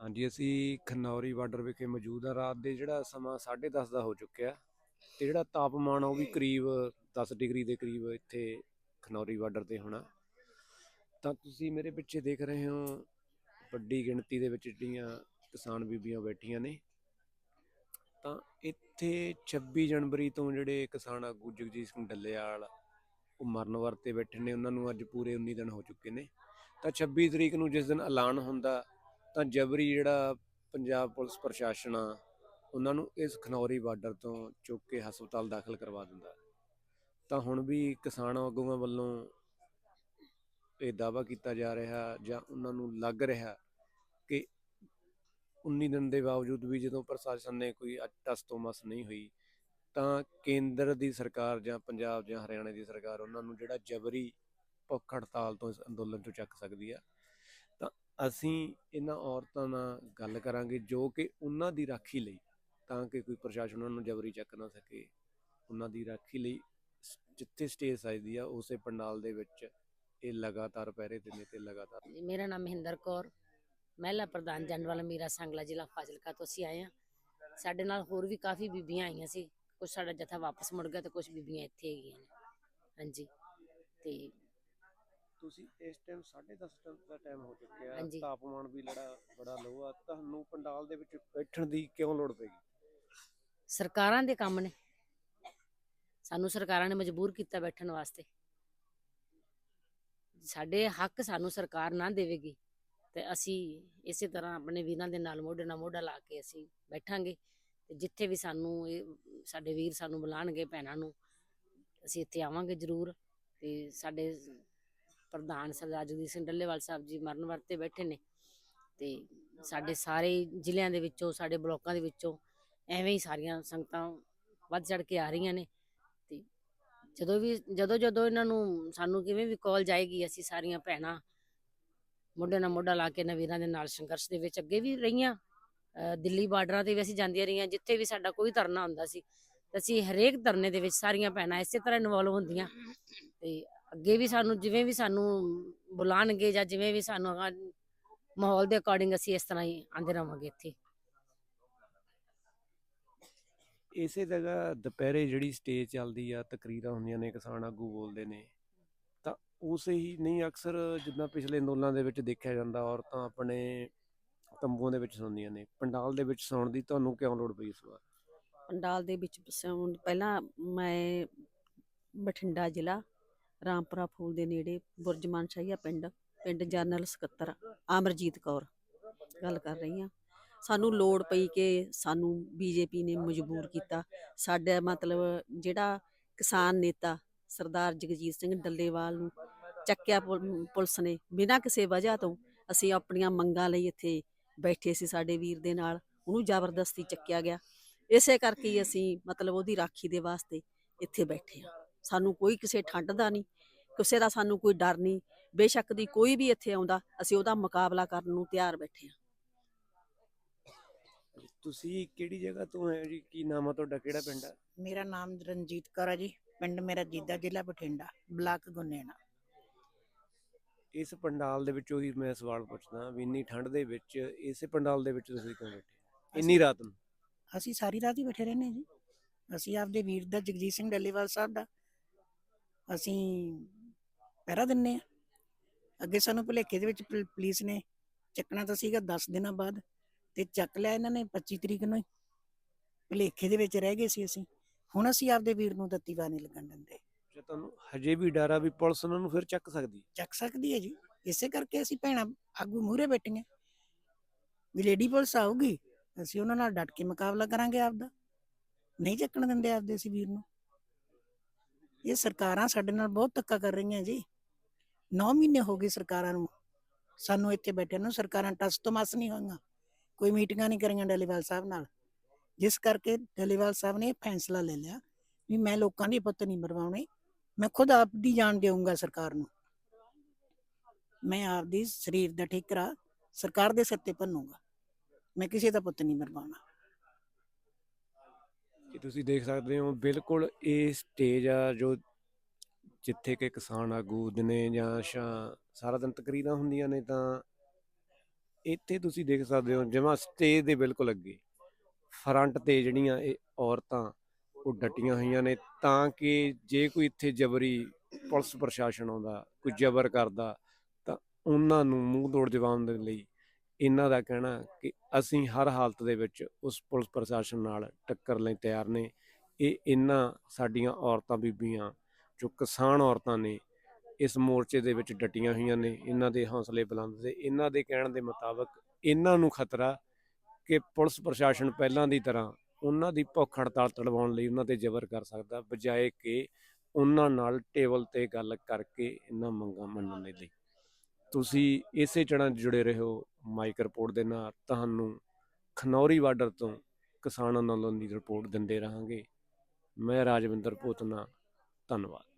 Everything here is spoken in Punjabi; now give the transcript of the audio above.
ਹਾਂਜੀ, ਅਸੀਂ ਖਨੌਰੀ ਬਾਰਡਰ ਵਿਖੇ ਮੌਜੂਦ ਹਾਂ। ਰਾਤ ਦੇ ਜਿਹੜਾ ਸਮਾਂ 10:30 ਦਾ ਹੋ ਚੁੱਕਿਆ ਤੇ ਜਿਹੜਾ ਤਾਪਮਾਨ ਉਹ ਵੀ ਕਰੀਬ 10 ਡਿਗਰੀ ਦੇ ਕਰੀਬ ਇੱਥੇ ਖਨੌਰੀ ਬਾਰਡਰ ਤੇ ਹੋਣਾ। ਤਾਂ ਤੁਸੀਂ ਮੇਰੇ ਪਿੱਛੇ ਦੇਖ ਰਹੇ ਹੋ ਵੱਡੀ ਗਿਣਤੀ ਦੇ ਵਿੱਚ ਜਿਹੜੀਆਂ ਕਿਸਾਨ ਬੀਬੀਆਂ ਬੈਠੀਆਂ ਨੇ। ਤਾਂ ਇੱਥੇ 26 ਜਨਵਰੀ ਤੋਂ ਜਿਹੜੇ ਕਿਸਾਨ ਆਗੂ ਜਗਜੀਤ ਸਿੰਘ ਡੱਲੇਵਾਲ ਉਹ ਮਰਨ ਵਰਤੇ ਬੈਠੇ ਨੇ। ਉਹਨਾਂ ਨੂੰ ਅੱਜ ਪੂਰੇ 19 ਦਿਨ ਹੋ ਚੁੱਕੇ ਨੇ। ਤਾਂ 26 ਤਰੀਕ ਨੂੰ ਜਿਸ ਦਿਨ ਐਲਾਨ ਹੁੰਦਾ ਤਾਂ ਜਬਰੀ ਜਿਹੜਾ ਪੰਜਾਬ ਪੁਲਿਸ ਪ੍ਰਸ਼ਾਸਨ ਆ, ਉਹਨਾਂ ਨੂੰ ਇਸ ਖਨੌਰੀ ਬਾਰਡਰ ਤੋਂ ਚੁੱਕ ਕੇ ਹਸਪਤਾਲ ਦਾਖਲ ਕਰਵਾ ਦਿੰਦਾ। ਤਾਂ ਹੁਣ ਵੀ ਕਿਸਾਨ ਆਗੂਆਂ ਵੱਲੋਂ ਇਹ ਦਾਵਾ ਕੀਤਾ ਜਾ ਰਿਹਾ ਜਾਂ ਉਹਨਾਂ ਨੂੰ ਲੱਗ ਰਿਹਾ ਕਿ 19 ਦਿਨ ਦੇ ਬਾਵਜੂਦ ਵੀ ਜਦੋਂ ਪ੍ਰਸ਼ਾਸਨ ਨੇ ਕੋਈ ਟਸ ਤੋਂ ਮਸ ਨਹੀਂ ਹੋਈ, ਤਾਂ ਕੇਂਦਰ ਦੀ ਸਰਕਾਰ ਜਾਂ ਪੰਜਾਬ ਜਾਂ ਹਰਿਆਣਾ ਦੀ ਸਰਕਾਰ ਉਹਨਾਂ ਨੂੰ ਜਿਹੜਾ ਜਬਰੀ ਭੁੱਖ ਹੜਤਾਲ ਤੋਂ ਇਸ ਅੰਦੋਲਨ ਤੋਂ ਚੱਕ ਸਕਦੀ ਆ। ਅਸੀਂ ਇਹਨਾਂ ਔਰਤਾਂ ਨਾਲ ਗੱਲ ਕਰਾਂਗੇ ਜੋ ਕਿ ਉਹਨਾਂ ਦੀ ਰਾਖੀ ਲਈ ਤਾਂ ਕਿ ਕੋਈ ਪ੍ਰਸ਼ਾਸਨ ਉਹਨਾਂ ਨੂੰ ਜਬਰੀ ਚੱਕ ਨਾ ਸਕੇ। ਉਹਨਾਂ ਦੀ ਰਾਖੀ ਲਈ ਜਿੱਥੇ ਸਟੇਜ ਸਜਦੀ ਆ ਉਸੇ ਪੰਡਾਲ ਦੇ ਵਿੱਚ ਇਹ ਲਗਾਤਾਰ ਪਹਿਰੇ ਨੇ ਤੇ ਲਗਾਤਾਰ ਮੇਰਾ ਨਾਮ ਮਹਿੰਦਰ ਕੌਰ ਮਹਿਲਾ ਪ੍ਰਧਾਨ ਜੰਡਵਾਲਾ ਮੀਰਾ ਸੰਗਲਾ ਜ਼ਿਲ੍ਹਾ ਫਾਜ਼ਿਲਕਾ ਤੋਂ ਅਸੀਂ ਆਏ ਹਾਂ। ਸਾਡੇ ਨਾਲ ਹੋਰ ਵੀ ਕਾਫੀ ਬੀਬੀਆਂ ਆਈਆਂ ਸੀ। ਕੁਝ ਸਾਡਾ ਜਥਾ ਵਾਪਸ ਮੁੜ ਗਿਆ ਤੇ ਕੁਝ ਬੀਬੀਆਂ ਇੱਥੇ ਹੈਗੀਆਂ ਨੇ। ਹਾਂਜੀ ਤੇ ਤੁਸੀਂ ਇਸ ਟਾਈਮ 10:30 ਦਾ ਟਾਈਮ ਹੋ ਚੁੱਕਿਆ ਹਾਂਜੀ। ਤਾਪਮਾਨ ਵੀ ਲੜਾ ਬੜਾ ਲੋ ਆ। ਤੁਹਾਨੂੰ ਪੰਡਾਲ ਦੇ ਵਿੱਚ ਬੈਠਣ ਦੀ ਕਿਉਂ ਲੋੜ ਪੈਗੀ ਸਰਕਾਰਾਂ ਦੇ ਕੰਮ ਨੇ। ਸਾਨੂੰ ਸਰਕਾਰਾਂ ਨੇ ਮਜਬੂਰ ਕੀਤਾ ਬੈਠਣ ਵਾਸਤੇ। ਸਾਡੇ ਹੱਕ ਸਾਨੂੰ ਸਰਕਾਰ ਨਾ ਦੇਵੇਗੀ। ਤੇ ਅਸੀਂ ਇਸੇ ਤਰ੍ਹਾਂ ਆਪਣੇ ਵੀਰਾਂ ਦੇ ਨਾਲ ਮੋਢੇ ਨਾਲ ਮੋਢਾ ਲਾ ਕੇ ਅਸੀਂ ਬੈਠਾਂਗੇ। ਤੇ ਜਿੱਥੇ ਵੀ ਸਾਨੂੰ ਇਹ ਸਾਡੇ ਵੀਰ ਸਾਨੂੰ ਬੁਲਾਣਗੇ ਭੈਣਾਂ ਨੂੰ ਅਸੀਂ ਇੱਥੇ ਆਵਾਂਗੇ ਜ਼ਰੂਰ। ਤੇ ਸਾਡੇ ਪ੍ਰਧਾਨ ਸਰਦਾਰ ਜਗਦੀਪ ਸਿੰਘ ਡੱਲੇਵਾਲ ਸਾਹਿਬ ਜੀ ਮਰਨ ਵਰਤੇ ਬੈਠੇ ਨੇ ਤੇ ਸਾਡੇ ਸਾਰੇ ਜ਼ਿਲ੍ਹਿਆਂ ਦੇ ਵਿੱਚੋਂ, ਸਾਡੇ ਬਲਾਕਾਂ ਦੇ ਵਿੱਚੋਂ ਐਵੇਂ ਹੀ ਸਾਰੀਆਂ ਸੰਗਤਾਂ ਵੱਧ ਚੜ ਕੇ ਆ ਰਹੀਆਂ ਨੇ ਤੇ ਜਦੋਂ ਵੀ, ਜਦੋਂ ਜਦੋਂ ਇਹਨਾਂ ਨੂੰ ਸਾਨੂੰ ਕਿਵੇਂ ਵੀ ਕਾਲ ਜਾਏਗੀ, ਅਸੀਂ ਸਾਰੀਆਂ ਭੈਣਾਂ ਮੋਢੇ ਨਾਲ ਮੋਢਾ ਲਾ ਕੇ ਇਹਨਾਂ ਵੀਰਾਂ ਦੇ ਨਾਲ ਸੰਘਰਸ਼ ਦੇ ਵਿੱਚ ਅੱਗੇ ਵੀ ਰਹੀਆਂ। ਦਿੱਲੀ ਬਾਰਡਰਾਂ ਤੇ ਵੀ ਅਸੀਂ ਜਾਂਦੀਆਂ ਰਹੀਆਂ, ਜਿੱਥੇ ਵੀ ਸਾਡਾ ਕੋਈ ਧਰਨਾ ਹੁੰਦਾ ਸੀ ਅਸੀਂ ਹਰੇਕ ਧਰਨੇ ਦੇ ਵਿੱਚ ਸਾਰੀਆਂ ਭੈਣਾਂ ਇਸੇ ਤਰ੍ਹਾਂ ਇਨਵੋਲਵ ਹੁੰਦੀਆਂ ਤੇ ਅੱਗੇ ਵੀ ਸਾਨੂੰ ਜਿਵੇਂ ਵੀ ਸਾਨੂੰ ਬੁਲਾਣਗੇ ਜਾਂ ਜਿਵੇਂ ਵੀ ਸਾਨੂੰ ਅਗਾਂਹ ਮਾਹੌਲ ਦੇ ਅਕੋਰਡਿੰਗ ਅਸੀਂ ਇਸ ਤਰ੍ਹਾਂ ਹੀ ਆਂਦੇ ਰਵਾਂਗੇ ਇੱਥੇ। ਇਸੇ ਜਗ੍ਹਾ ਦੁਪਹਿਰੇ ਜਿਹੜੀ ਸਟੇਜ ਚੱਲਦੀ ਆ ਤਕਰੀਰਾਂ ਹੁੰਦੀਆਂ ਨੇ ਕਿਸਾਨ ਆਗੂ ਬੋਲਦੇ ਨੇ ਤਾਂ ਉਸੇ ਹੀ ਨਹੀਂ ਅਕਸਰ ਜਿੱਦਾਂ ਪਿਛਲੇ ਅੰਦੋਲਨਾਂ ਦੇ ਵਿੱਚ ਦੇਖਿਆ ਜਾਂਦਾ ਔਰਤਾਂ ਆਪਣੇ ਤੰਬੂਆਂ ਦੇ ਵਿੱਚ ਸੌਂਦੀਆਂ ਨੇ। ਪੰਡਾਲ ਦੇ ਵਿੱਚ ਸੌਣ ਦੀ ਤੁਹਾਨੂੰ ਕਿਉਂ ਲੋੜ ਪਈ ਇਸ ਵਾਰ? ਪੰਡਾਲ ਦੇ ਵਿੱਚ ਸੌਣ- ਪਹਿਲਾਂ ਮੈਂ ਬਠਿੰਡਾ ਜ਼ਿਲ੍ਹਾ ਰਾਮਪੁਰਾ ਫੂਲ ਦੇ ਨੇੜੇ ਬੁਰਜ ਮਾਨਸ਼ਾਹੀਆ ਪਿੰਡ ਪਿੰਡ ਜਨਰਲ ਸਕੱਤਰ ਅਮਰਜੀਤ ਕੌਰ। ਗੱਲ ਕਰ ਰਹੀ ਹਾਂ। ਸਾਨੂੰ ਲੋੜ ਪਈ ਕਿ ਸਾਨੂੰ ਬੀਜੇਪੀ ਨੇ ਮਜਬੂਰ ਕੀਤਾ। ਸਾਡਾ ਮਤਲਬ ਜਿਹੜਾ ਕਿਸਾਨ ਨੇਤਾ ਸਰਦਾਰ ਜਗਜੀਤ ਸਿੰਘ ਡੱਲੇਵਾਲ ਨੂੰ ਚੱਕਿਆ ਪੁਲ- ਪੁਲਿਸ ਨੇ ਬਿਨਾਂ ਕਿਸੇ ਵਜ੍ਹਾ ਤੋਂ ਅਸੀਂ ਆਪਣੀਆਂ ਮੰਗਾਂ ਲਈ ਇੱਥੇ ਬੈਠੇ ਸੀ ਸਾਡੇ ਵੀਰ ਦੇ ਨਾਲ। ਉਹਨੂੰ ਜ਼ਬਰਦਸਤੀ ਚੱਕਿਆ ਗਿਆ। ਇਸੇ ਕਰਕੇ ਅਸੀਂ ਮਤਲਬ ਉਹਦੀ ਰਾਖੀ ਦੇ ਵਾਸਤੇ ਇੱਥੇ ਬੈਠੇ ਹਾਂ। ਸਾਨੂੰ ਕੋਈ ਕਿਸੇ ਠੰਡ ਦਾ ਨਹੀਂ ਕਿਸੇ ਦਾ ਸਾਨੂੰ ਕੋਈ ਡਰ ਨਹੀਂ। ਬੇਸ਼ੱਕ ਦੀ ਕੋਈ ਵੀ ਇੱਥੇ ਆਉਂਦਾ ਅਸੀਂ ਉਹਦਾ ਮੁਕਾਬਲਾ ਕਰਨ ਨੂੰ ਤਿਆਰ ਬੈਠੇ ਆ ਤੁਸੀਂ ਕਿਹੜੀ ਜਗ੍ਹਾ ਤੋਂ ਹੈ ਜੀ? ਕੀ ਨਾਮ ਆ ਤੁਹਾਡਾ? ਕਿਹੜਾ ਪਿੰਡ ਆ? ਮੇਰਾ ਨਾਮ ਰਣਜੀਤ ਕੌਰ ਹੈ ਜੀ। ਪਿੰਡ ਮੇਰਾ ਜੀਦਾ ਜ਼ਿਲ੍ਹਾ ਬਠਿੰਡਾ ਬਲਾਕ ਗੁਨੇਣਾ। ਇਸ ਪੰਡਾਲ ਦੇ ਵਿੱਚੋਂ ਹੀ ਮੈਂ ਸਵਾਲ ਪੁੱਛਦਾ ਵੀ ਇੰਨੀ ਠੰਡ ਦੇ ਵਿੱਚ ਇਸੇ ਪੰਡਾਲ ਦੇ ਵਿੱਚ ਤੁਸੀਂ ਕਿਉਂ ਬੈਠੇ ਇੰਨੀ ਰਾਤ ਨੂੰ? ਅਸੀਂ ਸਾਰੀ ਰਾਤ ਹੀ ਬੈਠੇ ਰਹਿੰਦੇ ਹਾਂ ਜੀ। ਅਸੀਂ ਆਪਦੇ ਵੀਰ ਦਾ ਜਗਜੀਤ ਸਿੰਘ ਡੱਲੇਵਾਲ ਸਾਹਿਬ ਦਾ ਅਸੀਂ ਪਹਿਰਾ ਦਿੰਨੇ ਆ। ਅੱਗੇ ਸਾਨੂੰ ਭੁਲੇਖੇ ਦੇ ਵਿੱਚ ਪੁਲ- ਪੁਲਿਸ ਨੇ ਚੱਕਣਾ ਤਾਂ ਸੀਗਾ 10 ਦਿਨਾਂ ਬਾਅਦ ਤੇ ਚੱਕ ਲਿਆ ਇਹਨਾਂ ਨੇ 25 ਤਰੀਕ ਨੂੰ ਹੀ। ਭੁਲੇਖੇ ਦੇ ਵਿੱਚ ਰਹਿ ਗਏ ਸੀ ਅਸੀਂ। ਹੁਣ ਅਸੀਂ ਆਪਦੇ ਵੀਰ ਨੂੰ ਦਿੱਤੀਵਾ ਨਹੀਂ ਲੱਗਣ ਦਿੰਦੇ। ਜੇ ਤੁਹਾਨੂੰ ਹਜੇ ਵੀ ਡਰ ਆ ਵੀ ਪੁਲਿਸ ਉਹਨਾਂ ਨੂੰ ਫਿਰ ਚੱਕ ਸਕਦੀ ਹੈ। ਚੱਕ ਸਕਦੀ ਹੈ ਜੀ। ਇਸੇ ਕਰਕੇ ਅਸੀਂ ਭੈਣਾਂ ਆਗੂ ਮੂਹਰੇ ਬੈਠੀਆਂ। ਵੀ ਲੇਡੀ ਪੁਲਿਸ ਆਊਗੀ ਅਸੀਂ ਉਹਨਾਂ ਨਾਲ ਡਟ ਕੇ ਮੁਕਾਬਲਾ ਕਰਾਂਗੇ ਆਪਦਾ। ਨਹੀਂ ਚੱਕਣ ਦਿੰਦੇ ਆਪਦੇ ਅਸੀਂ ਵੀਰ ਨੂੰ। ਇਹ ਸਰਕਾਰਾਂ ਸਾਡੇ ਨਾਲ ਬਹੁਤ ਧੱਕਾ ਕਰ ਰਹੀਆਂ ਜੀ। 9 ਮਹੀਨੇ ਹੋ ਗਏ ਸਰਕਾਰਾਂ ਨੂੰ। ਸਾਨੂੰ ਇੱਥੇ ਬੈਠੇ ਨੂੰ ਸਰਕਾਰਾਂ ਟਸ ਤੋਂ ਮਸ ਨਹੀਂ ਹੋਈਆਂ। ਕੋਈ ਮੀਟਿੰਗਾਂ ਨਹੀਂ ਕਰੀਆਂ ਡੱਲੇਵਾਲ ਸਾਹਿਬ ਨਾਲ। ਜਿਸ ਕਰਕੇ ਡੱਲੇਵਾਲ ਸਾਹਿਬ ਨੇ ਇਹ ਫੈਸਲਾ ਲੈ ਲਿਆ ਵੀ ਮੈਂ ਲੋਕਾਂ ਦੀ ਪੁੱਤ ਨਹੀਂ ਮਰਵਾਉਣੇ। ਮੈਂ ਖੁਦ ਆਪ ਦੀ ਜਾਨ ਦੇਵਾਂਗਾ ਸਰਕਾਰ ਨੂੰ। ਮੈਂ ਆਪਦੀ ਸਰੀਰ ਦਾ ਠੇਕਰਾ ਸਰਕਾਰ ਦੇ ਸਿਰ ਤੇ ਭੰਨੂਗਾ। ਮੈਂ ਕਿਸੇ ਦਾ ਪੁੱਤ ਨਹੀਂ ਮਰਵਾਉਣਾ। ਕਿ ਤੁਸੀਂ ਦੇਖ ਸਕਦੇ ਹੋ, ਬਿਲਕੁਲ ਇਹ ਸਟੇਜ ਆ ਜੋ ਜਿੱਥੇ ਕਿ ਕਿਸਾਨ ਆਗੂ ਦਿਨੇ ਜਾਂ ਸਾਰਾ ਦਿਨ ਤਕਰੀਰਾਂ ਹੁੰਦੀਆਂ ਨੇ ਤਾਂ ਇੱਥੇ ਤੁਸੀਂ ਦੇਖ ਸਕਦੇ ਹੋ ਜਿਵੇਂ ਸਟੇਜ ਦੇ ਬਿਲਕੁਲ ਅੱਗੇ ਫਰੰਟ ਤੇ ਜਿਹੜੀਆਂ ਇਹ ਔਰਤਾਂ ਉਹ ਡਟੀਆਂ ਹੋਈਆਂ ਨੇ ਤਾਂ ਕਿ ਜੇ ਕੋਈ ਇੱਥੇ ਜਬਰੀ ਪੁਲਿਸ ਪ੍ਰਸ਼ਾਸਨ ਆਉਂਦਾ, ਕੋਈ ਜ਼ਬਰ ਕਰਦਾ ਤਾਂ ਉਹਨਾਂ ਨੂੰ ਮੂੰਹ ਤੋੜ ਜਵਾਬ ਦੇਣ ਲਈ ਇਹਨਾਂ ਦਾ ਕਹਿਣਾ ਕਿ ਅਸੀਂ ਹਰ ਹਾਲਤ ਦੇ ਵਿੱਚ ਉਸ ਪੁਲਿਸ ਪ੍ਰਸ਼ਾਸਨ ਨਾਲ ਟੱਕਰ ਲਈ ਤਿਆਰ ਨੇ। ਇਹ ਇਹਨਾਂ ਸਾਡੀਆਂ ਔਰਤਾਂ, ਬੀਬੀਆਂ ਜੋ ਕਿਸਾਨ ਔਰਤਾਂ ਨੇ, ਇਸ ਮੋਰਚੇ ਦੇ ਵਿੱਚ ਡਟੀਆਂ ਹੋਈਆਂ ਨੇ, ਇਹਨਾਂ ਦੇ ਹੌਸਲੇ ਬੁਲੰਦ ਦੇ ਇਹਨਾਂ ਦੇ ਕਹਿਣ ਦੇ ਮੁਤਾਬਕ ਇਹਨਾਂ ਨੂੰ ਖਤਰਾ ਕਿ ਪੁਲਿਸ ਪ੍ਰਸ਼ਾਸਨ ਪਹਿਲਾਂ ਦੀ ਤਰ੍ਹਾਂ ਉਹਨਾਂ ਦੀ ਭੁੱਖ ਹੜਤਾਲ ਤੜਵਾਉਣ ਲਈ ਉਹਨਾਂ ਤੇ ਜ਼ਬਰ ਕਰ ਸਕਦਾ, ਬਜਾਏ ਕਿ ਉਹਨਾਂ ਨਾਲ ਟੇਬਲ ਤੇ ਗੱਲ ਕਰਕੇ ਇਹਨਾਂ ਮੰਗਾਂ ਮੰਨਣ ਦੇ ਲਈ। ਤੁਸੀਂ ਇਸੇ ਚੜ੍ਹਾਂ ਜੁੜੇ ਰਹੋ ਮਾਈਕ ਰਿਪੋਰਟ ਦੇ ਨਾਲ ਤੁਹਾਨੂੰ ਖਨੌਰੀ ਬਾਰਡਰ ਤੋਂ ਕਿਸਾਨ ਅੰਦੋਲਨ ਦੀ ਰਿਪੋਰਟ ਦਿੰਦੇ ਰਹਾਂਗੇ। ਮੈਂ ਰਾਜਵਿੰਦਰ ਭੂਤਨਾ ਧੰਨਵਾਦ।